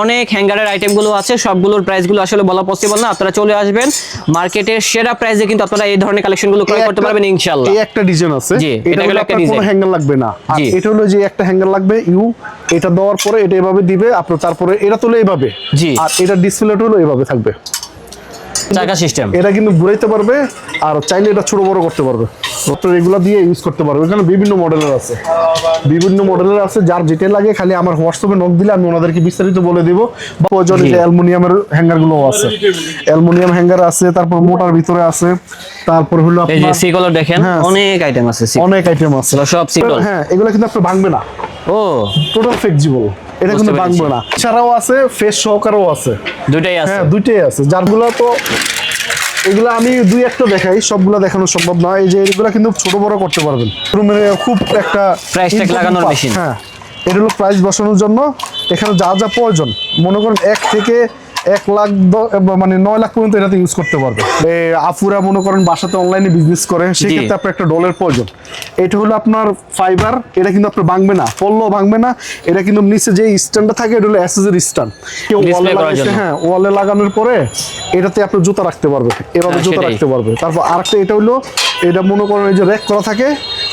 অনেক হ্যাঙ্গারের আইটেমগুলো আছে সবগুলোর প্রাইসগুলো আসলে বলা পসিবল না। আপনারা চলে আসবেন মার্কেটের সেরা প্রাইসে কিন্তু আপনারা এই ধরনের কালেকশনগুলো ক্রয় করতে পারবেন ইনশাআল্লাহ। এই একটা ডিজাইন আছে। এটা হলো একটা ডিজাইন কোনো হ্যাঙ্গার লাগবে না। আর এটা হলো যে একটা হ্যাঙ্গার লাগবে ইউ এটা দেওয়ার পরে এটা এভাবে দিবে আপনার তারপরে এটা তো এভাবে। জি। আর এটা ডিসপ্লেটা হলো এভাবে থাকবে। চাকা সিস্টেম এটা কিন্তু ঘুরাইতে পারবে আর চাইলে এটা ছোট বড় করতে পারবে। আপনার এগুলা দিয়ে ইউজ করতে পারবে। এখানে বিভিন্ন মডেলের আছে। বিভিন্ন মডেলের আছে যার যেটা লাগে খালি আমার হোয়াটসঅ্যাপে নক দিলে আমি ওনাদেরকে বিস্তারিত বলে দিব। বা প্রয়োজন। অ্যালুমিনিয়ামের হ্যাঙ্গারগুলো আছে। অ্যালুমিনিয়াম হ্যাঙ্গার আছে তারপর মোটার ভিতরে আছে তারপর হলো এই যে আপনার সি কলার দেখেন হ্যাঁ, অনেক আইটেম আছে অনেক আইটেম আছে। সব সিকল হ্যাঁ এগুলো কিন্তু আপনার ভাঙবে না। ও। টোটাল ফ্লেক্সিবল এটা কিন্তু ভাঙবো না। ছাড়াও আছে ফেস সহকারেও আছে। দুটাই আছে। হ্যাঁ দুইটাই আছে। যারগুলো তো এগুলো আমি দুই একটা দেখাই সবগুলো দেখানো সম্ভব নয়। এই যে এগুলো কিন্তু ছোট বড় করতে পারবেন। রুমের খুব একটা প্রাইস ট্যাগ লাগানোর মেশিন হ্যাঁ। এটা হলো প্রাইস বসানোর জন্য। এখানে যা যা প্রয়োজন মনে করেন এক থেকে এক লাখ মানে নয় লাখ পর্যন্ত এটাতে ইউজ করতে পারবে। আফুরা মনে করেন বাসাতে অনলাইনে বিজনেস করে সেক্ষেত্রে আপনার একটা ডলের প্রয়োজন। এটা হলো আপনার ফাইবার এটা কিন্তু আপনার ভাঙবে না পড়লেও ভাঙবে না। এটা কিন্তু নিচে যে স্ট্যান্ডটা থাকে এটা হলো অ্যাসেসের স্ট্যান্ড কেউ ওয়ালে হ্যাঁ ওয়ালে লাগানোর পরে এটাতে আপনি জুতা রাখতে পারবে এভাবে হ্যাঁ, জুতা রাখতে পারবে। তারপর আরেকটা এটা হলো এটা মনে করেন এই যে র্যাক করা থাকে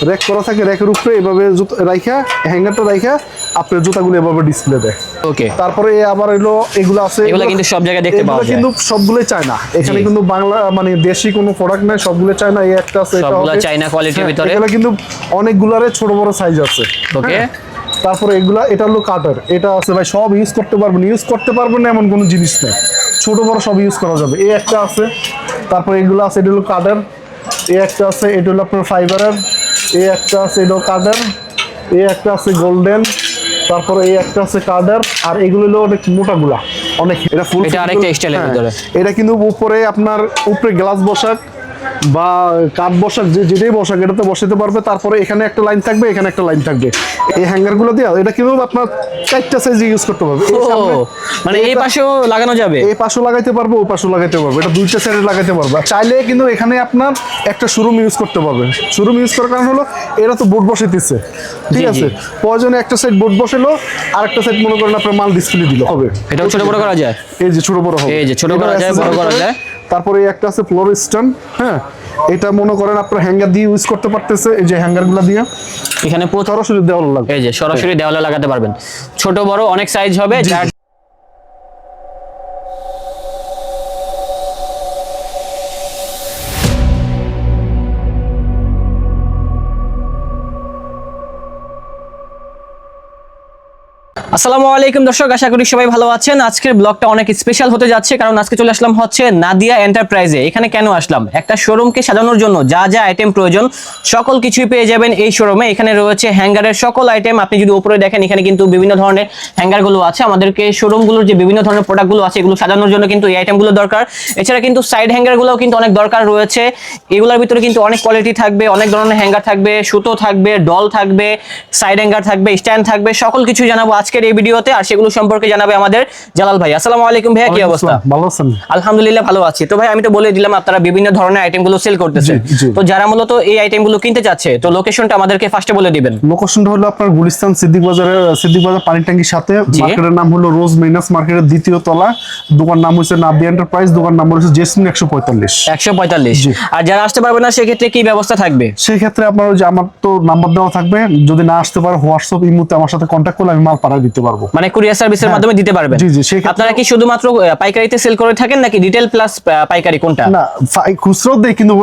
র্যাক করা থাকে র্যাকের উপরে এভাবে জুতা রাইখা হ্যাঙ্গারটা রাইখা আপনার জুতাগুলো এভাবে ডিসপ্লে দেয়। ওকে তারপরে এ আবার এলো এগুলো আছে। এগুলো কিন্তু সব জায়গায় দেখতে পাওয়া যায়। কিন্তু সবগুলোই চায় না এখানে কিন্তু বাংলা মানে দেশি কোনো প্রোডাক্ট নাই সবগুলো চায় না এই একটা আছে সবগুলো চায়না quality-র হ্যাঁ, ভিতরে। এগুলো কিন্তু অনেকগুলারে ছোট বড় সাইজ আছে। ওকে। হ্যাঁ। তারপরে এগুলা এটা হলো কাটার এটা আছে ভাই সব ইউজ করতে পারবেন ইউজ করতে পারবেন না এমন কোনো জিনিস নেই। ছোট বড় সব ইউজ করা যাবে। এই একটা আছে। তারপরে এগুলো আছে এটা হলো কাটার এই একটা আছে এটা হলো আপনার ফাইবারের এই একটা আছে এটা কাটার এই একটা আছে গোল্ডেন তারপরে এই একটা আছে কার্ডার আর এগুলো হলো অনেক মোটাগুলা অনেক এটা ফুল এটা আরেকটা style এর ভিতরে। এটা কিন্তু উপরে আপনার উপরে গ্লাস বসাক বা কাঠ বসাক যে যেটাই বসাক এটাতে বসাতে পারবে। তারপরে এখানে একটা লাইন থাকবে এখানে একটা লাইন থাকবে। এই হ্যাঙ্গারগুলো দিয়ে এটা কিন্তু আপনার চারটা সাইজ ইউজ করতে পারবে? ও মানে এই পাশেও লাগানো যাবে? এই পাশেও লাগাইতে পারবে ওই পাশেও লাগাইতে পারবে। এটা দুইটা সাইডে লাগাইতে পারবে। চাইলে কিন্তু এখানে আপনার একটা শোরুম ইউজ করতে পারবে। শোরুম ইউজ করার কারণ হলো এরা তো বোর্ড বসাইতেছে। ঠিক আছে। প্রয়োজনে একটা সাইড বোর্ড বসালো আর একটা সাইড মনে করেন আপনার মাল ডিসপ্লে দিল হবে। এটা ছোট বড় করা যায়? এই যে ছোট বড় হবে। এই যে ছোট করা যায়, বড় করা যায়। তারপরে একটা আছে ফ্লোর স্ট্যান্ড হ্যাঁ? এটা মনে করেন আপনার হ্যাঙ্গার দিয়ে ইউজ করতে পারতেছে এই যে হ্যাঙ্গারগুলা দিয়ে। এখানে সরাসরি দেওয়াল লাগবে এই যে সরাসরি দেওয়ালে লাগাতে পারবেন। ছোট বড় অনেক সাইজ হবে যার আসসালামু আলাইকুম দর্শক, আশা করি সবাই ভালো আছেন। আজকের ব্লগটা অনেক স্পেশাল হতে যাচ্ছে, কারণ আজকে চলে আসলাম হচ্ছে নাদিয়া এন্টারপ্রাইজে এখানে কেন আসলাম? একটা শোরুমকে সাজানোর জন্য যা যা আইটেম প্রয়োজন, সকল কিছুই পেয়ে যাবেন এই শোরুমে এখানে রয়েছে হ্যাঙ্গারের সকল আইটেম আপনি যদি উপরে দেখেন, এখানে কিন্তু বিভিন্ন ধরনের হ্যাঙ্গারগুলো আছে। আমাদেরকে শোরুমগুলোর যে বিভিন্ন ধরনের প্রোডাক্টগুলো আছে, এগুলো সাজানোর জন্য কিন্তু এই আইটেমগুলো দরকার। এছাড়া কিন্তু সাইড হ্যাঙ্গারগুলোও কিন্তু অনেক দরকার রয়েছে। এগুলোর ভিতরে কিন্তু অনেক কোয়ালিটি থাকবে, অনেক ধরনের হ্যাঙ্গার থাকবে, সুতো থাকবে ডল থাকবে সাইড হ্যাঙ্গার থাকবে স্ট্যান্ড থাকবে, সকল কিছু জানাব আজকের এই ভিডিওতে আর সেগুলো সম্পর্কে জানাবে আমাদের জালাল ভাই। আসসালামু আলাইকুম ভাইয়া কি অবস্থা? ভালো আছেন? আলহামদুলিল্লাহ ভালো আছি। তো ভাই আমি তো বলে দিলাম আপনারা বিভিন্ন ধরনের আইটেমগুলো সেল করতেছে জি, জি। তো যারা মূলত এই আইটেমগুলো কিনতে চাচ্ছে তো লোকেশনটা আমাদেরকে ফার্স্টে বলে দিবেন। লোকেশনটা হলো আপনার গুলিস্তান সিদ্দিক বাজারের সিদ্দিক বাজার পানির ট্যাঙ্কির সাথে। মার্কেটের নাম হলো রোজ মেইনাস মার্কেটের দ্বিতীয় তলা। দোকান নাম হচ্ছে নাবি এন্টারপ্রাইজ দোকান নাম্বার হচ্ছে জেসমিন একশো পঁয়তাল্লিশ। একশো পঁয়তাল্লিশ। জি। আর যারা আসতে পারবে না সেক্ষেত্রে কি ব্যবস্থা থাকবে? সেই ক্ষেত্রে আপনার যে আমার তো নাম্বার দেওয়া থাকবে। যদি না আসতে পারে হোয়াটসঅ্যাপ ইমুতে আমার সাথে কন্ট্যাক্ট করলে আমি মাল পাঠায় দিতে পারব। মানে কুরিয়ার সার্ভিসের হ্যাঁ। মাধ্যমে দিতে পারবেন। জি, জি, আপনারা কি শুধুমাত্র পাইকারিতে সেল করে থাকেন নাকি রিটেল প্লাস পাইকারি কোনটা? না খুচরো দেয় কিন্তু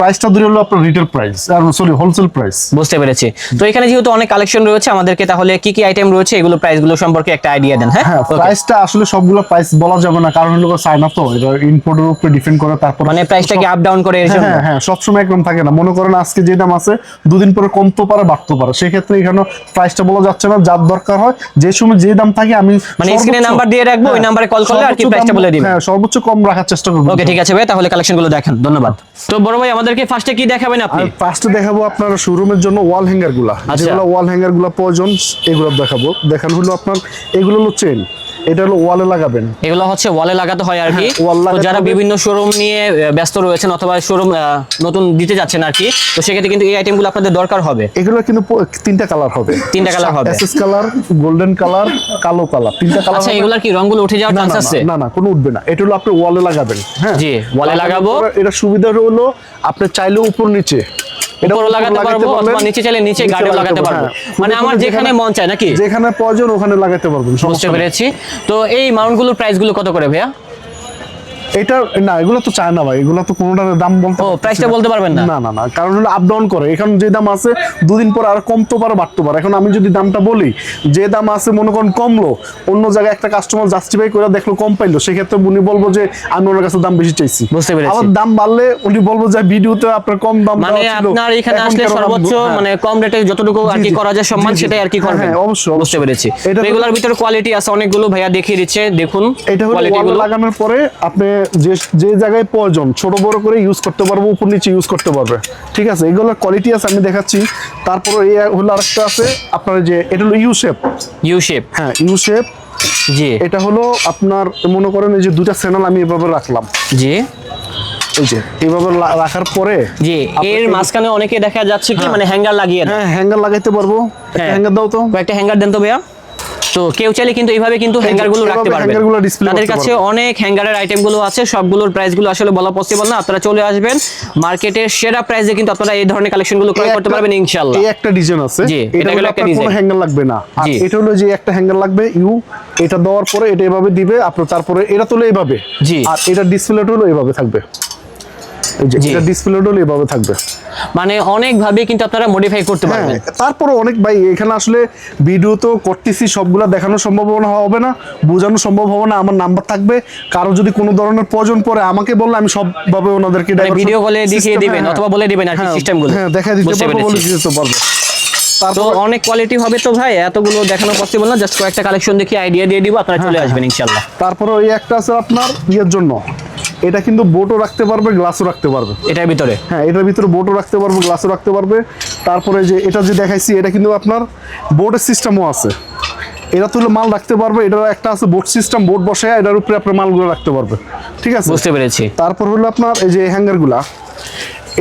প্রাইসটা ধরে হলো আপনার রিটেল প্রাইস আর সরি হোলসেল প্রাইস বুঝতে পেরেছি। তো এখানে যেহেতু অনেক কালেকশন রয়েছে আমাদেরকে তাহলে কি কি আইটেম রয়েছে এগুলো প্রাইসগুলো সম্পর্কে একটা আইডিয়া দেন হ্যাঁ? হ্যাঁ প্রাইসটা আসলে সবগুলো প্রাইস বলা যাবে না কারণ হলো চায়না তো এটা ইম্পোর্টের উপরে ডিপেন্ড করে তারপর মানে প্রাইসটা কি আপ ডাউন করে এর হ্যাঁ জন্য? হ্যাঁ হ্যাঁ সবসময় একদম থাকে না। মনে করেন আজকে যে দাম আছে দুদিন পরে কমতে পারে বাড়তে পারে। সেক্ষেত্রে এখানে প্রাইসটা বলা যাচ্ছে না যার দরকার হয় যে সময় যে দাম থাকে আমি মানে স্ক্রিনে সর্বোচ্চ- নাম্বার দিয়ে রাখব ওই হ্যাঁ, নাম্বারে কল করলে আর কি প্রাইসটা বলে দিবেন হ্যাঁ সর্বোচ্চ কম রাখার চেষ্টা করব। ওকে ঠিক আছে ভাই তাহলে কালেকশনগুলো দেখেন ধন্যবাদ। তো বড় ভাই আমাদেরকে ফার্স্টে কি দেখাবেন আপনি? ফার্স্টে দেখাবো আপনার শোরুমের জন্য ওয়াল হ্যাঙ্গারগুলো। আচ্ছা। যেগুলো ওয়াল হ্যাঙ্গারগুলো প্রয়োজন এগুলো দেখাবো। দেখানো হলো আপনার এগুলো হলো চেন এটা হলো ওয়ালে লাগাবেন। এগুলো হচ্ছে ওয়ালে লাগাতে হয় আর কি। হ্যাঁ, তো যারা বিভিন্ন শোরুম নিয়ে ব্যস্ত রয়েছেন অথবা শোরুম নতুন দিতে যাচ্ছেন আর কি তো সেক্ষেত্রে কিন্তু এই আইটেমগুলো আপনাদের দরকার হবে। এগুলো কিন্তু তিনটা কালার হবে। তিনটা colour হবে। এসএস কালার গোল্ডেন কালার কালো কালার তিনটা কালার আচ্ছা এগুলার কি রংগুলো উঠে যাওয়ার চান্স আছে? না না কোনো উঠবে না। এটা হলো আপনি ওয়ালে লাগাবেন হ্যাঁ। জি, এ লাগাবো। এটা সুবিধা হলো আপনি চাইলে উপর নিচে উপরও লাগাতে পারব অথবা নিচে চাইলে নিচে গার্ডেও লাগাতে পারব। মানে আমার যেখানে- মন চায় নাকি? যেখানে প্রয়োজন ওখানে লাগাতে পারবেন বুঝতে সমস্যা পেরেছি। তো এই মাউন্টগুলো প্রাইসগুলো কত করে ভাইয়া? এটা না এগুলো তো চায় না ভাই এগুলো তো কোনোটার দাম বলতে ও, price-টা বলতে পারবেন না? না না না কারণ হলো আপ ডাউন করে এখন যে দাম আছে দুদিন পর আর কমতে পারে বাড়তে পারে এখন আমি যদি দামটা বলি যে দাম আছে মনে করেন কমলো অন্য জায়গায় একটা কাস্টমার জাস্টিফাই করে দেখল কম পাইলো সেক্ষেত্রে উনি বলব যে আমি ওনার কাছে দাম বেশি চাইছি বুঝতে পেরেছি। আবার দাম বাড়লে উনি বলব যে ভিডিওতে আপনার কম দাম মানে আপনার এখানে আসলে সর্বোচ্চ হ্যাঁ। মানে কম রেটে যতটুকু আর কি করা যায় সম্মান। সেটাই আর কি হ্যাঁ, করবেন হ্যাঁ, অবশ্যই, বুঝতে। পেরেছি এগুলোর ভিতরে কোয়ালিটি আছে অনেকগুলো ভাইয়া দেখিয়ে দিচ্ছে দেখুন এটা হলো লাগানোর পরে আপনি যে যে জায়গায় প্রয়োজন ছোট বড় করে ইউজ করতে পারব উপর নিচে ইউজ করতে পারবে। ঠিক আছে? এগুলোর কোয়ালিটি আছে আমি দেখাচ্ছি। তারপরে এই হলো আরেকটা আছে আপনার যে এটা হলো ইউ শেপ ইউ শেপ হ্যাঁ ইউ শেপ জি। এটা হলো আপনার মনে করেন এই যে দুটা চ্যানেল আমি এভাবে রাখলাম। জি। এই যে এইভাবে রাখার পরে জি এর মাঝখানে অনেকে দেখা যাচ্ছে কি মানে হ্যাঙ্গার লাগিয়ে হ্যাঁ হ্যাঙ্গার লাগাইতে পারব। হ্যাঁ। হ্যাঙ্গার দাও তো। কয়েকটা হ্যাঙ্গার দেন তো ভাইয়া। তো কেউ চাইলে কিন্তু এইভাবে কিন্তু হ্যাঙ্গারগুলো রাখতে এভাবে পারবে hanger গুলো display তাদের কাছে অনেক হ্যাঙ্গারের আইটেমগুলো আছে সবগুলোর প্রাইসগুলো আসলে বলা পসিবল না। আপনারা চলে আসবেন মার্কেটের সেরা প্রাইসে কিন্তু আপনারা এই ধরনের কালেকশনগুলো ক্রয় করতে পারবেন ইনশাআল্লাহ। এই একটা ডিজাইন আছে। এটা হলো একটা ডিজাইন কোনো হ্যাঙ্গার লাগবে না। আর এটা হলো যে একটা হ্যাঙ্গার লাগবে ইউ এটা দেওয়ার পরে এটা এভাবে দিবে আপনার তারপরে এটা তুলে এইভাবে। জি। আর এটা ডিসপ্লেটা হলো এইভাবে থাকবে। এটা ডিসপ্লেটা হলো এইভাবে থাকবে। মানে অনেক ভাবে কিন্তু আপনারা মডিফাই করতে হ্যাঁ পারবেন। তারপরে অনেক ভাই এখানে আসলে ভিডিও তো করতেছি সবগুলা দেখানো সম্ভব হবে না বোঝানো সম্ভব হবে না আমার নাম্বার থাকবে। কারও যদি কোনো ধরনের প্রয়োজন পড়ে আমাকে বললে আমি সবভাবে ওনাদেরকে মানে ভিডিও কলে দেখিয়ে দিবেন হ্যাঁ, অথবা বলে দিবেন আর কি হ্যাঁ, সিস্টেমগুলো। হ্যাঁ দেখা দিতে পারব বলে। দিতে পারব। তো অনেক কোয়ালিটি হবে তো ভাই এতগুলো দেখানো পসিবল না জাস্ট কয়েকটা কালেকশন দেখে আইডিয়া দিয়ে দিব আপনারা চলে আসবেন ইনশাআল্লাহ। তারপরে ওই একটা আছে আপনার ইয়ের জন্য। এটা কিন্তু বোটও রাখতে পারবে গ্লাসও রাখতে পারবে। এটার ভিতরে? হ্যাঁ এটার ভিতরে বোটও রাখতে পারবে গ্লাসও রাখতে পারবে। তারপরে যে এটা যে দেখাইছি এটা কিন্তু আপনার বোটের সিস্টেমও আছে। এটা তুলে মাল রাখতে পারবে এটার একটা আছে বোট সিস্টেম বোট বসে এটার উপরে আপনার মালগুলো রাখতে পারবে। ঠিক আছে? বুঝতে পেরেছি। তারপর হলো আপনার এই যে হ্যাঙ্গারগুলা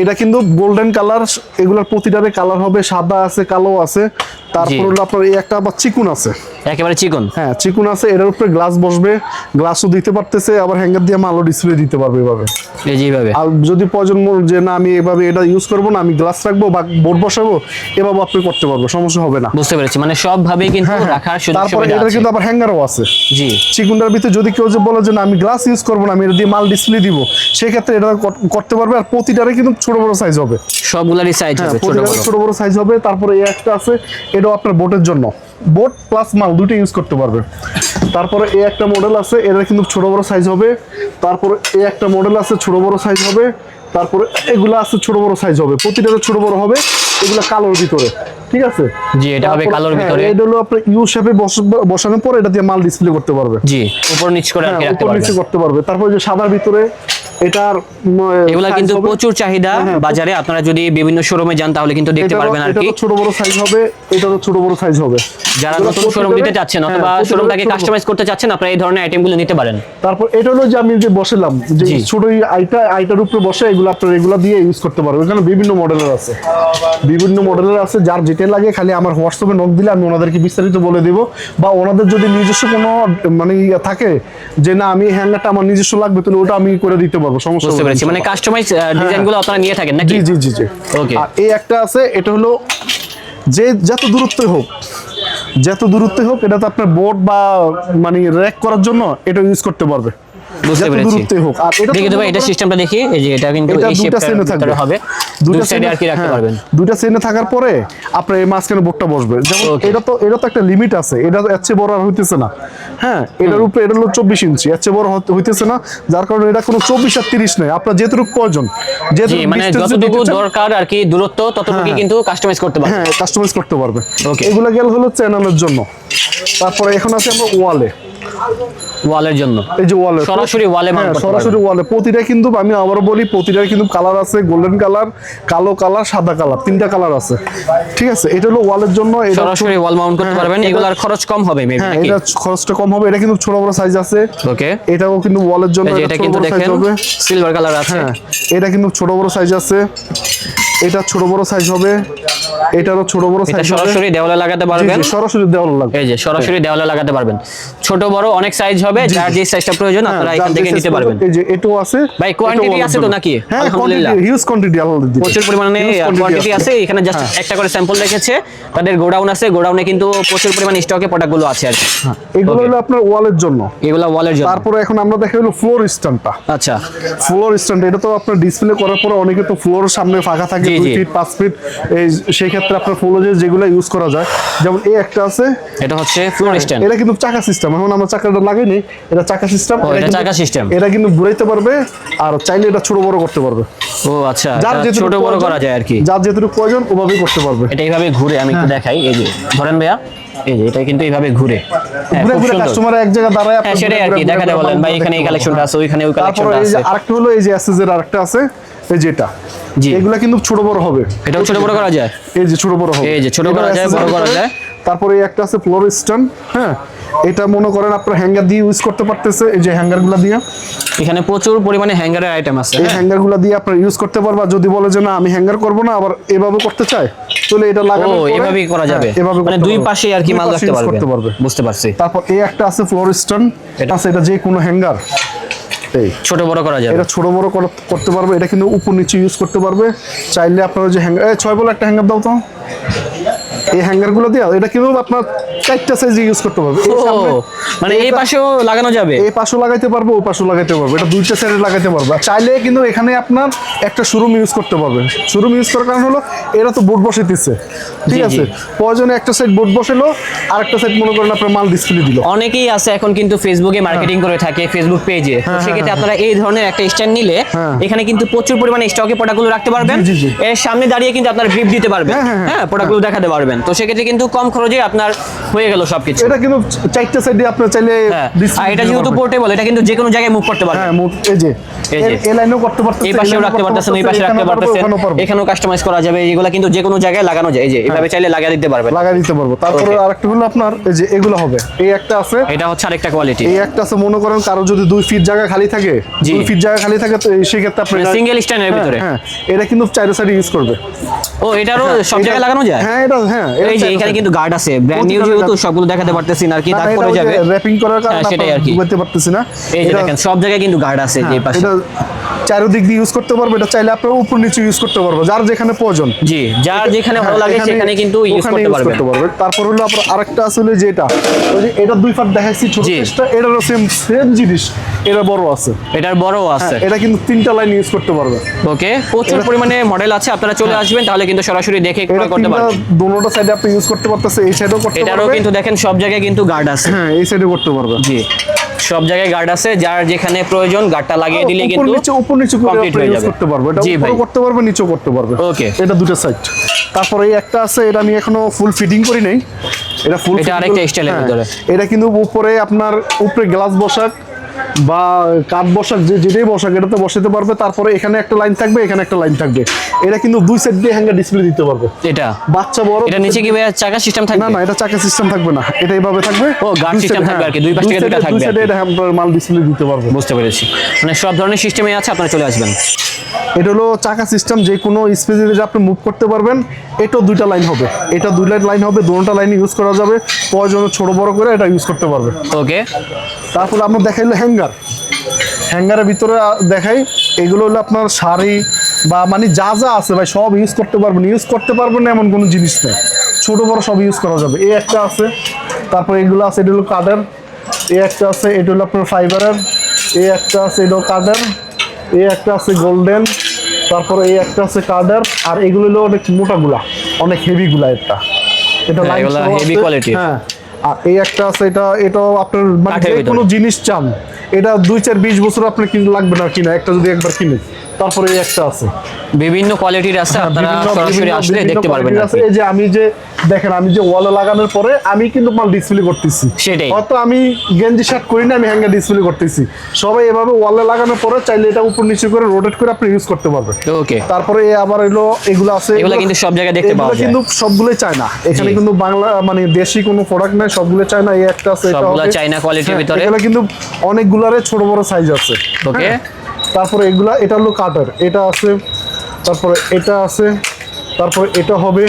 এটা কিন্তু গোল্ডেন কালার এগুলার প্রতিটারে কালার হবে সাদা আছে কালো আছে। তারপর হলো আপনার এই একটা আবার চিকুন আছে। একেবারে চিকন? হ্যাঁ চিকুন আছে এটার উপরে গ্লাস বসবে। গ্লাসও দিতে পারতেছে আবার হ্যাঙ্গার দিয়ে মালও ডিসপ্লে দিতে পারবে এভাবে। এই যে এইভাবে। আর যদি প্রয়োজন মনে যে না আমি এভাবে এটা ইউজ করব না আমি গ্লাস রাখব বা বোর্ড বসাবো এভাবে আপনি করতে পারব সমস্যা হবে না। বুঝতে পেরেছি মানে সব ভাবে কিন্তু রাখার সুযোগ হ্যাঁ, তারপরে এটা কিন্তু আবার হ্যাঙ্গারও আছে। জি। চিকুনটার ভিতরে যদি কেউ যে বলে যে না আমি গ্লাস ইউজ করব না আমি এটা দিয়ে মাল ডিসপ্লে দিব সেক্ষেত্রে এটা করতে পারবে। আর প্রতিটারে কিন্তু ছোট বড় সাইজ হবে। সবগুলারই সাইজ হ্যাঁ হবে ছোট বড়। ছোট বড় সাইজ হবে তারপরে এই একটা আছে এটাও আপনার বোটের জন্য। বোট প্লাস মাল দুটো ইউজ করতে পারবে। তারপরে এই একটা মডেল আছে এটা কিন্তু ছোট বড় সাইজ হবে। তারপরে এই একটা মডেল আছে ছোট বড় সাইজ হবে। তারপরে এগুলা আছে ছোট বড় সাইজ হবে। প্রতিটাতে ছোট বড় হবে এগুলা কালোর ভিতরে। ঠিক আছে? জি, এটা হবে কালোর হ্যাঁ, ভিতরে। এটা হলো আপনার ইউ শেপে বসানোর পর এটা দিয়ে মাল ডিসপ্লে করতে পারবে। জি উপর নিচ করে হ্যাঁ রাখতে উপর পারবেন নিচে করতে পারবে। তারপরে যে সাদার ভিতরে এটার এগুলা কিন্তু প্রচুর চাহিদা হ্যাঁ, হ্যাঁ, বাজারে। আপনারা যদি বিভিন্ন শোরুমে যান তাহলে কিন্তু দেখতে পারবেন আর কি। ছোট বড় সাইজ হবে এটারও ছোট বড় সাইজ হবে। যারা নতুন শোরুম চাচ্ছেন হ্যাঁ, অথবা শোরুমটাকে কাস্টমাইজ করতে চাচ্ছেন আপনারা এই ধরনের আইটেমগুলো নিতে পারেন। তারপর এটা হলো যে আমি যে বসালাম যে। ছোট আইটা আইটার উপরে বসে এগুলো আপনার এগুলো দিয়ে ইউজ করতে পারবেন। এখানে বিভিন্ন মডেলের আছে। বিভিন্ন মডেলের আছে যার যেটা লাগে খালি আমার হোয়াটসঅ্যাপে নোট দিলে আমি ওনাদেরকে বিস্তারিত বলে দিব। বা ওনাদের যদি নিজস্ব কোনো মানে ইয়ে থাকে যে না আমি হ্যাঙ্গারটা আমার নিজস্ব লাগবে তাহলে ওটা আমি করে দিতে পারব সমস্যা বুঝতে পেরেছি। মানে কাস্টমাইজ ডিজাইনগুলো আপনারা নিয়ে থাকেন নাকি? জি জি জি ওকে আর এই একটা আছে এটা হলো যে যত দূরত্বে হোক যত দূরত্বে হোক এটা তো আপনার বোর্ড বা মানে র্যাক করার জন্য এটা ইউজ করতে পারবে। বুঝতে পেরেছি। দূরত্বে হোক। আর এটা দেখি তো ভাই এটা সিস্টেমটা দেখি। এই যে এটা কিন্তু এই ভিতরে হবে। দুই সাইডে আর কি রাখতে হ্যাঁ, পারবেন? থাকার পরে আপনার এই মাঝখানে বোর্ডটা বসবে। যেমন এটা তো এটা তো একটা লিমিট আছে এটা এর চেয়ে বড় আর হইতেছে না। হ্যাঁ এটার উপরে এটা হলো চব্বিশ ইঞ্চি এর চেয়ে বড় হইতেছে না যার কারণে এটা কোনো চব্বিশ আর তিরিশ নেই। আপনার যেটুকু প্রয়োজন যেটুকু মানে যতটুকু দরকার আর কি দূরত্ব ততটুকু হ্যাঁ। কিন্তু কাস্টমাইজ করতে পারবেন। হ্যাঁ কাস্টমাইজ করতে পারবে. এগুলো গেল হলো চ্যানেলের জন্য। তারপরে এখন আছে আমরা ওয়ালে ওয়ালের জন্য। এই যে ওয়ালে সরাসরি এ সরাসরি ওয়ালে প্রতিটা কিন্তু আমি আবার বলি প্রতিটা কিন্তু কালার আছে গোল্ডেন কালার কালো কালার সাদা কালার তিনটা কালার আছে। ঠিক আছে এটা হলো ওয়ালের জন্য এটা সরাসরি ওয়াল মাউন্ট করতে পারবেন। এগুলার খরচ কম হবে মেবি হ্যাঁ নাকি? এটা খরচটা কম হবে। এটা কিন্তু ছোট বড় সাইজ আছে। ওকে এটাও কিন্তু ওয়ালের জন্য এটা এটা কিন্তু দেখেন সিলভার কালার আছে। হ্যাঁ এটা কিন্তু ছোট বড় সাইজ আছে। এটা ছোট বড় সাইজ হবে। এটারও ছোট বড় সাইজ সরাসরি দেওয়ালে লাগাতে পারবেন। সরাসরি দেওয়াল লাগবে। এই যে সরাসরি দেওয়ালে লাগাতে পারবেন। ছোট বড় অনেক সাইজ হবে যার যে সাইজটা প্রয়োজন আপনারা হ্যাঁ, এখান থেকে নিতে পারবেন। এই যে এটাও আছে ভাই, ওয়ালের আছে তো নাকি? হ্যাঁ আলহামদুলিল্লাহ। হিউজ কোয়ান্টিটি আলহামদুলিল্লাহ প্রচুর পরিমাণে কোয়ান্টিটি আছে। এখানে জাস্ট হ্যাঁ। একটা করে স্যাম্পল রেখেছে তাদের গোডাউন আছে গোডাউনে কিন্তু প্রচুর পরিমাণে স্টকে প্রোডাক্টগুলো আছে আর কি। এগুলো হলো আপনার ওয়ালের জন্য। এগুলো ওয়ালের জন্য। তারপরে এখন আমরা দেখা হলো ফ্লোর স্ট্যান্ডটা আচ্ছা। ফ্লোর স্ট্যান্ড এটা তো আপনার ডিসপ্লে করার পরে অনেকে তো ফ্লোর সামনে ফাঁকা থাকে জি, দুই জি। ফিট পাঁচ ফিট এই সেই ক্ষেত্রে আপনার ফ্লোর যেগুলো ইউজ করা যায় যেমন এই একটা আছে এটা হচ্ছে ফ্লোর স্ট্যান্ড এটা কিন্তু চাকা সিস্টেম এখন আমরা চাকাটা লাগাইনি এটা চাকা সিস্টেম এটা চাকা system। এটা কিন্তু ঘুরাইতে পারবে আর চাইলে এটা ছোট বড় করতে পারবে। ও আচ্ছা যার যেটুকু ছোট বড় করা যায় আর কি। যার যেটুকু প্রয়োজন ওভাবেই করতে পারবে। এটা এইভাবে ঘুরে আমি একটু দেখাই এই যে ধরেন ভাইয়া এই যে এটা কিন্তু এইভাবে ঘুরে। হ্যাঁ, ঘুরে ঘুরে কাস্টমার এক জায়গায় দাঁড়ায় আপনি সেটাই আর কি দেখাতে বলেন ভাই এখানে এই কালেকশনটা। আছে ওইখানে ওই কালেকশনটা আছে। আরেকটা হলো এই যে এসএস এর আরেকটা আছে এই যে এটা জি। এগুলা কিন্তু ছোট বড় হবে। ছোট বড় করা যায়? এই যে ছোট বড় হবে। এই যে ছোট করা যায়, বড় করা যায়। তারপরে একটা আছে ফ্লোর হ্যাঁ? এটা মনে করেন আপনার হ্যাঙ্গার দিয়ে ইউজ করতে পারতেছে এই যে হ্যাঙ্গারগুলা দিয়ে। এখানে প্রচুর পরিমাণে হ্যাঙ্গারের আইটেম আছে। এই হ্যাঁ। হ্যাঙ্গারগুলা দিয়ে আপনার ইউজ করতে পারবা। যদি বলে যে না আমি হ্যাঙ্গার করব না আবার এভাবে করতে চাই তাহলে এটা ও লাগানো এভাবেই করা যাবে। মানে দুই পাশে আর কি মাল রাখতে পারবে। বুঝতে পারছি। তারপর এই একটা আছে ফ্লোর স্ট্যান্ড এটা। আছে এটা যে কোনো হ্যাঙ্গার। এই। ছোট বড় করা যাবে। এটা ছোট বড় কর- করতে পারবে এটা কিন্তু উপর নিচে ইউজ করতে পারবে। চাইলে আপনারা যে হ্যাঙ্গার ছয় বলে একটা হ্যাঙ্গার দাও তো। এই হ্যাঙ্গারগুলো দিয়ে এটা কিন্তু আপনার চারটা সাইজে ইউজ করতে পারবে? মানে এই পাশেও লাগানো যাবে? এই পাশও লাগাইতে পারবে পাশও লাগাইতে পারবে। এটা দুইটা সাইডে লাগাইতে পারবে। চাইলে কিন্তু এখানে আপনার একটা শোরুম ইউজ করতে পারবে। শোরুম ইউজ করার কারণ হলো এরা তো বোর্ড বসাইতেছে। ঠিক আছে? প্রয়োজনে একটা সাইড বোর্ড বসালো আর একটা সাইড মনে করেন আপনার মাল ডিসপ্লে দিল। অনেকেই আছে এখন কিন্তু ফেসবুকে মার্কেটিং করে থাকে ফেসবুক পেজে সেক্ষেত্রে আপনারা এই ধরনের একটা স্ট্যান্ড নিলে হ্যাঁ। এখানে কিন্তু প্রচুর পরিমাণে স্টকে প্রোডাক্টগুলো রাখতে পারবেন। এর সামনে দাঁড়িয়ে কিন্তু আপনার গ্রিপ দিতে পারবেন। হ্যাঁ, হ্যাঁ, হ্যাঁ। হ্যাঁ প্রোডাক্টগুলো দেখাতে পারবেন। তো সেক্ষেত্রে কিন্তু কম খরচে আপনার হয়ে গেল সবকিছু। এটা কিন্তু চারটা সাইডে আপনার চাইলে হ্যাঁ আর এটা যেহেতু পোর্টেবল এটা কিন্তু যে কোনো জায়গায় মুভ করতে পারবেন। হ্যাঁ মোট এই যে এই যে। এই লাইনেও করতে পারতেছে এই পাশেও রাখতে পারতেছেন এই পাশে রাখতে পারতেছেন। এখানেও কাস্টমাইজ করা যাবে এগুলো কিন্তু যে কোনো জায়গায় লাগানো যায়। এই যে এভাবে চাইলে লাগিয়ে দিতে পারবেন। দিতে পারব। তারপরে আরেকটা হলো আপনার এই যে এগুলো হবে। এই একটা আছে। এটা হচ্ছে আরেকটা কোয়ালিটি এই একটা আছে মনে করেন কারও যদি দুই ফিট জায়গা খালি থাকে জি। দুই ফিট জায়গা খালি থাকে তো এই সেক্ষেত্রে আপনি সিঙ্গেল স্ট্যান্ডের হ্যাঁ, ভিতরে। হ্যাঁ এটা কিন্তু সাইডে ইউজ করবে। ও এটারও সব জায়গায় লাগানো যায়? হ্যাঁ এটা হ্যাঁ এই যে এখানে কিন্তু গার্ড আছে। ব্র্যান্ড নিউ যেহেতু সবগুলো দেখাতে পারতেছি না আর কি দাগ পড়ে যাবে। র‍্যাপিং করার কারণে হ্যাঁ, সেটাই আর কি। করতে পারতেছি না। এই যে এটা- দেখেন সব জায়গায় কিন্তু গার্ড আছে যে হ্যাঁ, পাশে। চারিদিক দিয়ে ইউজ করতে পারবে এটা চাইলে আপনার উপর নিচে ইউজ করতে পারবে যার যেখানে প্রয়োজন। জি যার যেখানে ভালো হ্যাঁ, লাগে সেখানে কিন্তু ইউজ করতে পারবেন। পারবে তারপর হলো আপনার আরেকটা আসলে যেটা ওই যে এটা দুই ফাট দেখাচ্ছি ছোট। চেষ্টা এটারও সেম সেম জিনিস। এটা বড় আছে। এটার বড় আছে। এটা কিন্তু তিনটা লাইন ইউজ করতে পারবে ওকে প্রচুর পরিমাণে মডেল আছে আপনারা চলে আসবেন তাহলে কিন্তু সরাসরি দেখে ক্রয় করতে পারবেন। দোনোটা সাইডে আপনি ইউজ করতে পারতেছে এই সাইডেও করতে পারবেন এটারও কিন্তু দেখেন সব জায়গায় কিন্তু গার্ড আছে। হ্যাঁ এই সাইডে করতে পারবে। জি। সব জায়গায় গার্ড আছে যার যেখানে প্রয়োজন গার্ডটা লাগিয়ে দিলে উপর কিন্তু নিচে উপর নিচে কমপ্লিট হয়ে যাবে। করতে পারবে। এটা উপর করতে পারবে নিচে করতে পারবে। ওকে এটা দুটো সাইড তারপরে এই একটা আছে এটা আমি এখনও ফুল ফিটিং করি নাই। এটা ফুল এটা আরেকটা স্টাইলের ভিতরে। এটা কিন্তু উপরে আপনার উপরে গ্লাস বসাক বা কাঠ বসাক যে যেটাই বসাক এটাতে বসাতে পারবে। তারপরে এখানে একটা লাইন থাকবে এখানে একটা লাইন থাকবে। এটা কিন্তু দুই সাইড দিয়ে হ্যাঙ্গার ডিসপ্লে দিতে পারবে। এটা? বাচ্চা বড় এটা নিচে কি ভাই চাকা সিস্টেম থাকবে? না না এটা চাকা সিস্টেম থাকবে না। এটা এইভাবে থাকবে। ও, গার্ড সিস্টেম থাকবে আর কি, হ্যাঁ, দুই পাশ থেকে থাকবে দুই সাইডে এটা মাল ডিসপ্লে দিতে পারবে। বুঝতে পেরেছি। মানে সব ধরনের সিস্টেমে আছে আপনারা চলে আসবেন। এটা হলো চাকা সিস্টেম যে কোনো স্পেসে আপনি মুভ করতে পারবেন এটাও দুইটা লাইন হবে। এটা দুইটা লাইন হবে দুটোটা লাইন ইউজ করা যাবে। প্রয়োজনে ছোট বড় করে এটা ইউজ করতে পারবে। ওকে তারপরে আমরা দেখাইলো হ্যাঙ্গার হ্যাঙ্গারের ভিতরে দেখাই এগুলো হলো আপনার শাড়ি বা মানে যা যা আছে ভাই সব ইউজ করতে পারবেন। ইউজ করতে পারবেন না এমন কোনো জিনিস নেই। ছোট বড় সব ইউজ করা যাবে। এই একটা আছে। তারপরে এগুলো আছে এটা হলো কাঠের। এই একটা আছে এটা হলো আপনার ফাইবারের এই একটা আছে এটা কাঠের। এই একটা আছে গোল্ডেন তারপর এই একটা আছে কার্ডার আর এগুলো হলো অনেক মোটা গুলা অনেক হেভি গুলা এটা এটা হেভি কোয়ালিটি আছে। quality-র। হ্যাঁ আর এই একটা আছে এটা এটাও আপনার মানে যে কোনো জিনিস চান এটা দুই চার বিশ বছর আপনার কিনতে লাগবে না কিনা একটা যদি একবার কিনে তারপরে এই একটা আছে বিভিন্ন কোয়ালিটির আছে আপনারা হ্যাঁ, সরাসরি আসলে দেখতে পারবেন। এই যে আমি যে দেখেন আমি যে ওয়ালে লাগানোর পরে আমি কিন্তু মাল ডিসপ্লে করতেছি সেটাই। হয়তো আমি গেঞ্জি শার্ট করি না আমি হ্যাঙ্গার ডিসপ্লে করতেছি সবাই এভাবে ওয়ালে লাগানোর পরে চাইলে এটা উপর নিচে করে রোটেট করে আপনি ইউজ করতে পারবেন ওকে তারপরে আবার এলো এগুলো আছে এগুলো কিন্তু সব জায়গায় দেখতে পাওয়া যায়। কিন্তু সবগুলোই চায় না এখানে কিন্তু বাংলা মানে দেশি কোনো প্রোডাক্ট নাই সবগুলো চায় না এই একটা আছে সবগুলা। চায়না হ্যাঁ, ভিতরে। এগুলো কিন্তু অনেকগুলারে ছোট বড় সাইজ আছে Okay. তারপরে এগুলা, এটা হলো কাটার এটা আছে, তারপরে এটা আছে, তারপরে এটা হবে,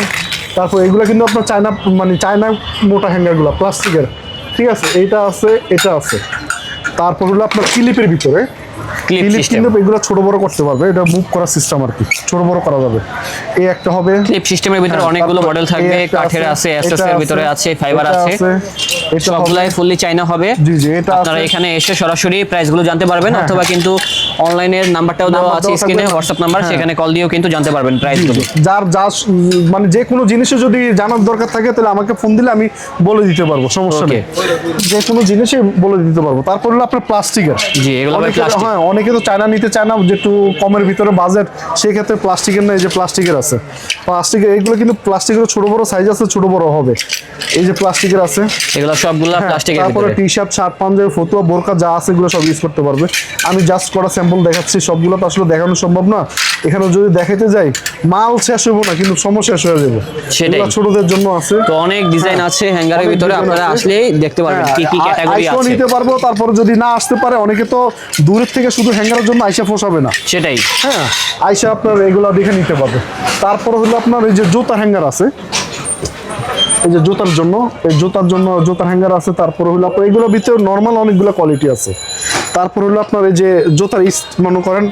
তারপর এগুলো কিন্তু আপনার চায়না মানে চায়না মোটা হ্যাঙ্গারগুলো প্লাস্টিকের ঠিক আছে? এটা আছে এটা আছে। তারপর হলো আপনার ক্লিপের ভিতরে ক্লিপ সিস্টেম কিন্তু এগুলো ছোট বড় করতে পারবে। এটা মুভ করার সিস্টেম আর কি। ছোট বড় করা যাবে। এই একটা হবে। ক্লিপ সিস্টেমের ভিতরে হ্যাঁ, অনেকগুলো মডেল থাকবে। কাঠের আছে এর ভিতরে আছে ফাইবার আছে। এটা সবগুলাই ফুললি চাইনা হবে। জি, জি, এটা আপনারা এখানে এসে সরাসরি প্রাইসগুলো জানতে পারবেন হ্যাঁ, অথবা কিন্তু অনলাইনের নাম্বারটাও দেওয়া আছে স্ক্রিনে হোয়াটসঅ্যাপ নাম্বার হ্যাঁ। সেখানে কল দিয়েও কিন্তু জানতে পারবেন প্রাইসগুলো যার যা মানে যে কোনো জিনিসে যদি জানার দরকার থাকে তাহলে আমাকে ফোন দিলে আমি বলে দিতে পারব সমস্যা নেই। যে কোনো জিনিসে বলে দিতে পারব। তারপর হলো আপনার প্লাস্টিকের। জি, এগুলো plastic। হ্যাঁ অনেকে তো চায়না নিতে চায় না যে একটু কমের ভিতরে বাজেট সেই ক্ষেত্রে প্লাস্টিকের না এই যে প্লাস্টিকের আছে। প্লাস্টিকের এগুলো কিন্তু প্লাস্টিকের ছোট বড় সাইজ আছে ছোট বড় হবে। এই যে প্লাস্টিকের আছে। এগুলো সবগুলা হ্যাঁ, প্লাস্টিকের তারপরে টি শার্ট শার্ট পাঞ্জাবি ফতুয়া বোরকা যা আছে এগুলো সব ইউজ করতে পারবে। আমি জাস্ট করা স্যাম্পল দেখাচ্ছি সবগুলো তো আসলে দেখানো সম্ভব না। এখানে যদি দেখাতে যাই মাল শেষ হব না কিন্তু সময় শেষ হয়ে যাবে। সেটাই। ছোটদের জন্য আছে। তো অনেক ডিজাইন আছে হ্যাঙ্গারের ভিতরে আপনারা আসলেই দেখতে পারবেন হ্যাঁ, কি কি ক্যাটাগরি আছে। নিতে পারব তারপর যদি না আসতে পারে অনেকে তো দূরের থেকে শুধু হ্যাঙ্গারের জন্য আইসা ফোসাবে না। সেটাই। হ্যাঁ আইসা আপনার এগুলো দেখে নিতে পারবে। তারপর হলো আপনার এই যে জুতার হ্যাঙ্গার আছে। এই যে জুতার জন্য এই জুতার জন্য জুতার হ্যাঙ্গার আছে তারপর হলো আপনার এগুলোর ভিতরে নর্মাল অনেকগুলো কোয়ালিটি আছে। তারপর হলো আপনার এই যে জুতার ইস মনে করেন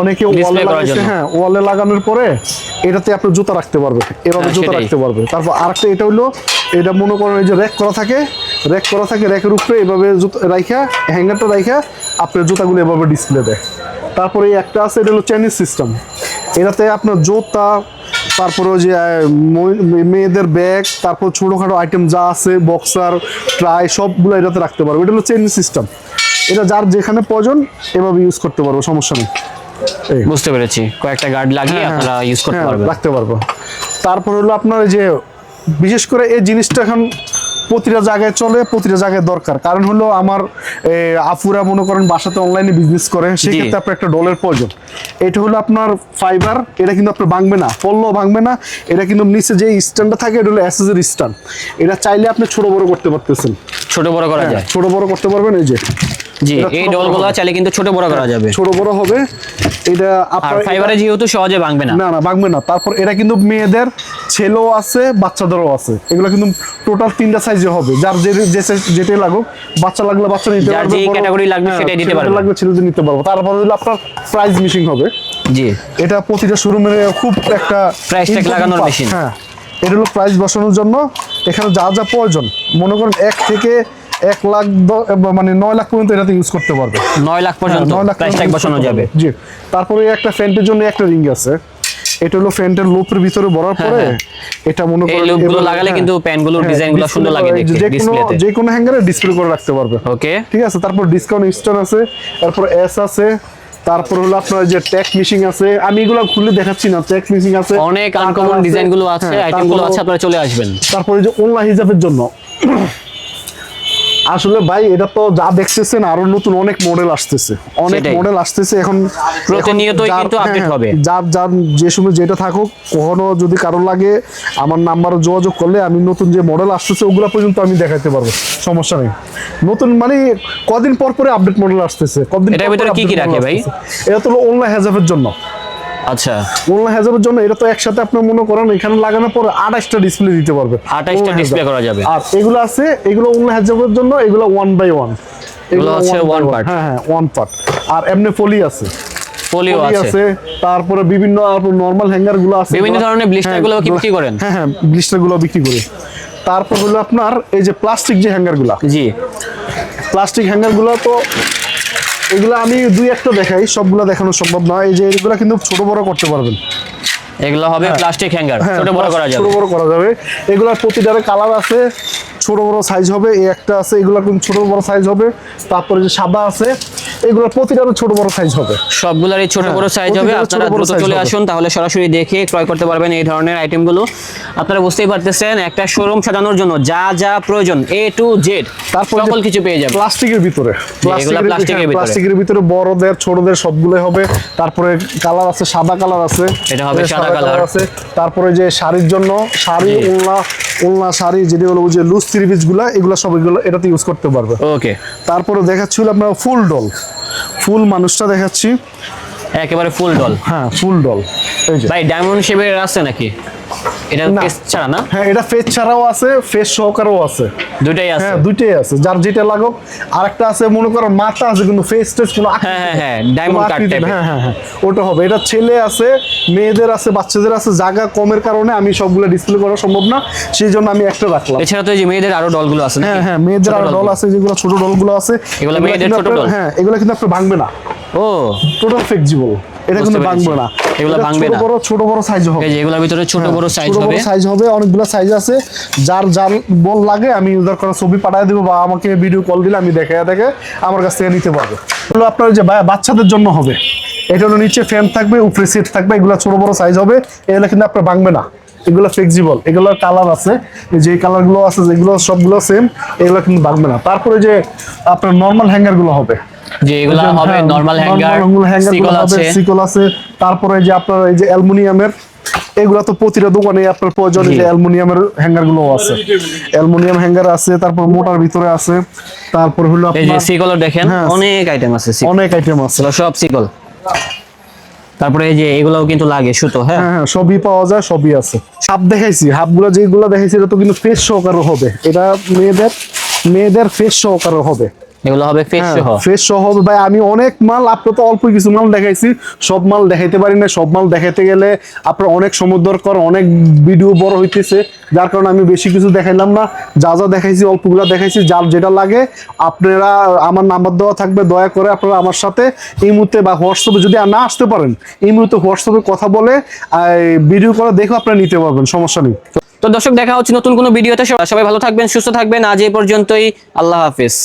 অনেকে ওয়ালে লাগাইছে হ্যাঁ ওয়ালে লাগানোর পরে এটাতে আপনি জুতা রাখতে পারবে এভাবে হ্যাঁ, জুতা রাখতে পারবে তারপর আরেকটা এটা হলো এটা মনে করেন এই যে র্যাক করা থাকে র্যাক করা থাকে র্যাকের উপরে এভাবে জুতা রাইখা হ্যাঙ্গারটা রাইখা আপনার জুতাগুলো এভাবে ডিসপ্লে দেয়। তারপরে এই একটা আছে এটা হলো চাইনিজ সিস্টেম এটাতে আপনার জুতা তারপরে যে মেয়েদের ব্যাগ তারপর ছোটোখাটো আইটেম যা আছে বক্সার ট্রাই সবগুলো এটাতে রাখতে পারব। এটা হলো চাইনিজ সিস্টেম এটা যার যেখানে প্রয়োজন এভাবে ইউজ করতে পারব সমস্যা নেই। বুঝতে পেরেছি। কয়েকটা গার্ড লাগিয়ে হ্যাঁ, আপনারা ইউজ করতে হ্যাঁ, পারবেন। রাখতে পারব। তারপর হলো আপনার এই যে বিশেষ করে এই জিনিসটা এখন প্রতিটা জায়গায় চলে প্রতিটা জায়গায় দরকার। কারণ হলো আমার আফুরা মনে করেন বাসাতে অনলাইনে বিজনেস করে সেক্ষেত্রে আপনার একটা ডলের প্রয়োজন। এটা হলো আপনার ফাইবার এটা কিন্তু আপনার ভাঙবে না পড়লেও ভাঙবে না এটা কিন্তু নিচে যে স্ট্যান্ডটা থাকে এটা হলো অ্যাসেসের স্ট্যান্ড এটা চাইলে আপনি ছোট বড় করতে পারতেছেন। ছোট বড় করা হ্যাঁ, যায়। ছোট বড় করতে পারবেন এই যে। জি এই ডলগুলো চাইলে কিন্তু ছোট বড় করা যাবে। ছোট বড় হবে। এটা আপনার ফাইবারে যেহেতু সহজে ভাঙবে না। না না ভাঙবে না। তারপর এটা কিন্তু মেয়েদের ছেলেও আছে বাচ্চাদেরও আছে। এগুলো কিন্তু টোটাল তিনটা সাইজে হবে। যার যে যে যেটাই লাগুক বাচ্চা লাগলে বাচ্চা নিতে পারবে বড়- category লাগবে হ্যাঁ, সেটাই ছেলেদের পারবে। লাগবে ছেলেদের নিতে পারব। তারপর হলো আপনার প্রাইস মিশিং হবে। জি। এটা প্রতিটা শোরুমের খুব একটা tag important লাগানোর machine। হ্যাঁ এটা হলো প্রাইস বসানোর জন্য। এখানে যা যা প্রয়োজন মনে করেন এক থেকে এক লাখ মানে নয় লাখ পর্যন্ত এটাতে ইউজ করতে পারবে। নয় লাখ পর্যন্ত? হ্যাঁ, নয় লাখ ট্যাগ বসানো যাবে। জি। তারপরে একটা ফ্যান্টের জন্য একটা রিং আছে। এটা হলো ফ্যান্টের লুপের ভিতরে ভরার পরে হ্যাঁ। এটা মনে করেন লুপগুলো লাগালে হ্যাঁ, কিন্তু প্যানগুলোর হ্যাঁ, ডিজাইনগুলো সুন্দর লাগে দেখতে ডিসপ্লেতে যে কোনো হ্যাঙ্গারে ডিসপ্লে করে রাখতে পারবে। ওকে। ঠিক আছে তারপর ডিসকাউন্ট স্টোন আছে তারপর এস আছে তারপর হলো আপনার যে ট্যাগ মিশিং আছে আমি এগুলো খুলে দেখাচ্ছি না ট্যাগ মিশিং আছে অনেক আনকমন আছে, ডিজাইনগুলো আছে হ্যাঁ, আইটেমগুলো আছে আপনারা চলে আসবেন। তারপরে যে অনলাইন হিসাবের জন্য আসলে ভাই এটা তো যা দেখতেছেন আরও নতুন অনেক মডেল আসতেছে। অনেক মডেল আসতেছে এখন প্রতিনিয়তই কিন্তু হ্যাঁ, update হ্যাঁ, হবে। যার যার যে সময় যেটা থাকুক কখনো যদি কারও লাগে আমার নাম্বারে যোগাযোগ করলে আমি নতুন যে মডেল আসতেছে ওগুলো পর্যন্ত আমি দেখাতে পারব সমস্যা নেই। নতুন মানে কদিন পর পরে আপডেট মডেল আসতেছে কদিন এটার ভিতরে কি কি রাখে ভাই? এটা তো অনলাইন হেজাবের জন্য। আচ্ছা। অনলাইন হেজাবের জন্য এটা তো একসাথে আপনি মনে করেন এখানে লাগানোর পর আঠাশটা ডিসপ্লে দিতে পারবে। 28টা online display হেজাব। করা যাবে। আর এগুলো আছে এগুলো অনলাইন হেজাবের জন্য এগুলো ওয়ান বাই ওয়ান এগুলো হচ্ছে one part। হ্যাঁ হ্যাঁ ওয়ান পার্ট আর এমনি ফলি আছে। পোলিও ফলি আছে। আছে তারপরে বিভিন্ন নরমাল হ্যাঙ্গারগুলো আছে বিভিন্ন ধরনের blister হ্যাঁ, গুলো বিক্রি করেন? হ্যাঁ হ্যাঁ ব্লিস্টারগুলো বিক্রি করি। তারপর হলো আপনার এই যে প্লাস্টিক যে হ্যাঙ্গারগুলা। জি। প্লাস্টিক হ্যাঙ্গারগুলো তো এগুলো আমি দুই একটা দেখাই সবগুলো দেখানো সম্ভব নয় এই যে এগুলো কিন্তু ছোট বড় করতে পারবেন। এগুলো হবে প্লাস্টিক হ্যাঙ্গার হ্যাঁ, ছোট বড় করা যাবে। ছোট বড় করা যাবে। এগুলোর প্রতিটারে কালার আছে ছোট বড় সাইজ হবে এই একটা আছে এগুলো কিন্তু ছোট বড় সাইজ হবে। তারপরে যে সাদা আছে এগুলো প্রতিটা ছোট বড় সাইজ হবে। সবগুলোরই ছোট বড় সাইজ হবে। আপনারা দ্রুত চলে আসুন তাহলে সরাসরি দেখে ক্রয় করতে পারবেন এই ধরনের আইটেমগুলো আপনারা বুঝতেই পারতেছেন একটা শোরুম সাজানোর জন্য যা যা প্রয়োজন এ টু জেড তারপর সকল কিছু পেয়ে যাবেন। প্লাস্টিকের ভিতরে। প্লাস্টিকের হ্যাঁ, ভিতরে। প্লাস্টিকের ভিতরে বড়দের ছোটদের সবগুলোই হবে। তারপরে কালার আছে সাদা কালার আছে। এটা হবে সাদা colour colour। আছে। তারপরে যে শাড়ির জন্য শাড়ি উল্লা ওলনা শাড়ি যেটা হলো যে লুজ থ্রি পিসগুলা এগুলো সব এগুলো এটাতে ইউজ করতে পারবে। ওকে তারপরে দেখাচ্ছিল আপনার ফুল ডল ফুল মানুষটা দেখাচ্ছি। একেবারে ফুল ডল হ্যাঁ ফুল ডল এই যে। ভাই ডায়মন্ড শেপের আছে নাকি? এটা না। ছাড়া না? হ্যাঁ এটা ফেস ছাড়াও আছে ফেস সহকারেও আছে। দুটাই আছে? হ্যাঁ দুইটাই আছে। যার যেটা লাগুক। আরেকটা আছে মনে করো মাথা আছে কিন্তু ফেস টেস কোনো হ্যাঁ, হ্যাঁ, হ্যাঁ, diamond কোনো cut আকৃতি নেই। type-এর। হ্যাঁ হ্যাঁ হ্যাঁ ওটা হবে। এটা ছেলে আছে মেয়েদের আছে বাচ্চাদের আছে জায়গা কমের কারণে আমি সবগুলো ডিসপ্লে করা সম্ভব না। সেই জন্য আমি একটা রাখলাম। এছাড়া তো এই যে মেয়েদের আরও ডলগুলো আছে হ্যাঁ হ্যাঁ মেয়েদের আরও ডল আছে যেগুলো ছোট ডলগুলো আছে। এগুলো মেয়েদের ছোট ডল? হ্যাঁ এগুলো কিন্তু ভাঙবে না। ও। টোটাল ফ্লেক্সিবল এটা কিন্তু ভাঙবে না। এগুলো ভাঙবে না। বড় ছোট বড় সাইজ হবে। এই যে এগুলোর ভিতরে ছোট বড় সাইজ হ্যাঁ, হবে। সাইজ হবে অনেকগুলো সাইজ আছে। যার যার বল লাগে আমি ইউজার করা ছবি পাঠিয়ে দেব বা আমাকে ভিডিও কল দিলে আমি দেখে দেখে আমার কাছ থেকে নিতে পারব। এগুলো আপনার যে বাচ্চাদের জন্য হবে। এটা হলো নিচে ফ্যান থাকবে উপরে সিট থাকবে এগুলো ছোট বড় সাইজ হবে। এগুলো কিন্তু আপনার ভাঙবে না। এগুলো ফ্লেক্সিবল এগুলোর কালার আছে এই যে কালারগুলো আছে যেগুলো সবগুলো সেম এগুলো কিন্তু ভাঙবে না। তারপরে যে আপনার নর্মাল হ্যাঙ্গারগুলো হবে। যে এগুলো হ্যাঁ, হবে নরমাল হ্যাঙ্গার সিকল আছে। সিকল আছে। তারপরে যে আপনার এই যে অ্যালুমিনিয়ামের এগুলা তো প্রতিটা দোকানে আপনার প্রয়োজন যে অ্যালুমিনিয়ামের হ্যাঙ্গারগুলো আছে। অ্যালুমিনিয়াম হ্যাঙ্গার আছে তারপর মোটার ভিতরে আছে তারপর হলো এই যে সিকল দেখেন হ্যাঁ। অনেক আইটেম আছে অনেক আইটেম আছে। সব সিকল তারপরে এই যে এগুলাও কিন্তু লাগে, সুতো হ্যাঁ? হ্যাঁ হ্যাঁ সবই পাওয়া যায়, সবই আছে। হাফ দেখাইছি, হাফগুলো যেগুলো দেখাইছি, এটা তো কিন্তু ফেস সহকারে হবে। এটা মেয়েদের মেয়েদের ফেস সহকারে হবে। এগুলো হবে ফেস সহ? ফ্রেশ সহ ভাই আমি অনেক মাল আপনি তো অল্প কিছু মাল দেখাইছি। সব মাল দেখাইতে পারি না সব মাল দেখাইতে গেলে আপনার অনেক সময় অনেক ভিডিও বড় হইতেছে। যার কারণে আমি বেশি কিছু দেখাইলাম না। যা যা দেখাইছি অল্পগুলো দেখাইছি যার যেটা লাগে আপনারা আমার নাম্বার দেওয়া থাকবে। দয়া করে আপনারা আমার সাথে এই মুহূর্তে বা হোয়াটসঅ্যাপে যদি না আসতে পারেন এই মুহূর্তে হোয়াটসঅ্যাপে কথা বলে ভিডিও করে দেখে আপনারা নিতে পারবেন সমস্যা নেই। তো দর্শক দেখা হচ্ছে নতুন কোনো ভিডিওতে সবাই ভালো থাকবেন সুস্থ থাকবেন। আজ এই পর্যন্তই। আল্লাহ হাফিজ।